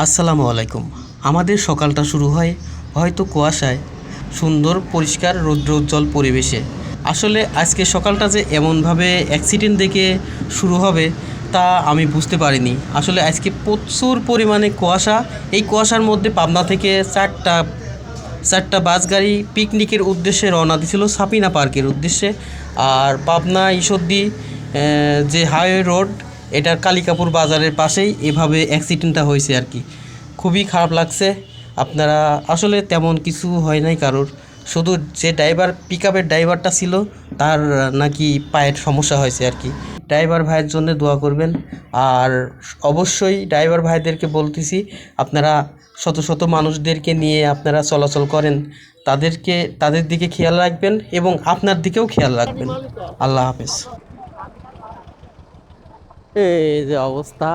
আসসালামু আলাইকুম। আমাদের সকালটা শুরু হয় হয়তো কুয়াশায়, সুন্দর, পরিষ্কার রৌদ্রোজ্জ্বল পরিবেশে। আসলে আজকে সকালটা যে এমনভাবে অ্যাক্সিডেন্ট দেখে শুরু হবে তা আমি বুঝতে পারিনি। আসলে আজকে প্রচুর পরিমাণে কুয়াশা। এই কুয়াশার মধ্যে পাবনা থেকে চারটা চারটা বাস গাড়ি পিকনিকের উদ্দেশ্যে রওনা দিছিল সাপিনা পার্কের উদ্দেশ্যে। আর পাবনা ঈশ্বরদী যে হাইওয়ে রোড এটার কালিকাপুর বাজারের পাশেই এভাবে অ্যাক্সিডেন্টটা হয়েছে আর কি। খুবই খারাপ লাগছে। আপনারা, আসলে তেমন কিছু হয় নাই কারোর। শুধু যে ড্রাইভার পিক আপের ড্রাইভারটা ছিল, তার নাকি পায়ের সমস্যা হয়েছে আর কি। ড্রাইভার ভাইয়ের জন্য দোয়া করবেন। আর অবশ্যই ড্রাইভার ভাইদেরকে বলতেছি, আপনারা শত শত মানুষদেরকে নিয়ে আপনারা চলাচল করেন। তাদেরকে, তাদের দিকে খেয়াল রাখবেন এবং আপনার দিকেও খেয়াল রাখবেন। আল্লাহ হাফেজ। এই যে অবস্থা।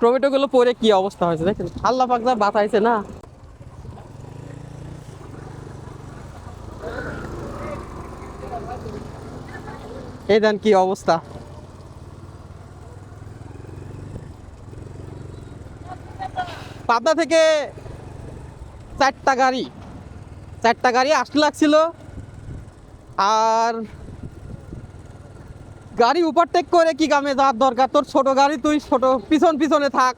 টমেটোগুলো পরে কি অবস্থা হয়েছে দেখেন। আল্লাহ পাক যা না। এই দেন কি অবস্থা। পাবনা থেকে চারটা গাড়ি চারটা গাড়ি আসতে লাগছিল আর গাড়ি ওভারটেক করে কি কামে যাওয়ার দরকার? তোর ছোট গাড়ি, তুই ছোট, পিছন পিছনে থাক।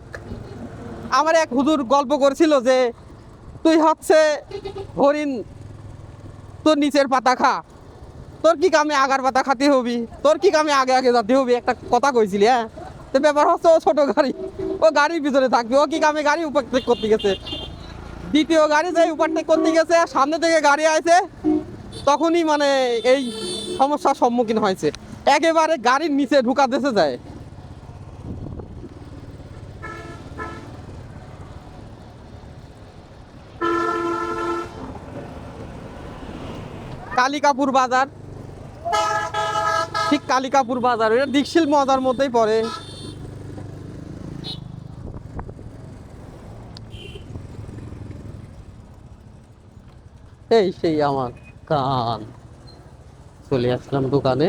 আমার এক হুজুর গল্প করছিল যে, তুই হচ্ছে হরিণ, তোর নিচের পাতা খা। তোর কি কামে আগার পাতা খাতে হবি? তোর কি কামে আগে আগে যাতে হবি? একটা কথা কইছিলি হ্যাঁ? তো ব্যাপার হচ্ছে ও ছোট গাড়ি, ও গাড়ির পিছনে থাকবে। ও কি কামে গাড়ি উপরটেক করতে গেছে? দ্বিতীয় গাড়ি যে উপরটেক করতে গেছে, সামনে থেকে গাড়ি আছে তখনই মানে এই সমস্যার সম্মুখীন হয়েছে। একেবারে গাড়ির নিচে ঢুকা দেশে যায়। কালিকাপুর বাজার। ঠিক কালিকাপুর বাজার এটা দীক্ষিল মজার মধ্যেই পড়ে। এই সেই আমার। কান চলে আসলাম দোকানে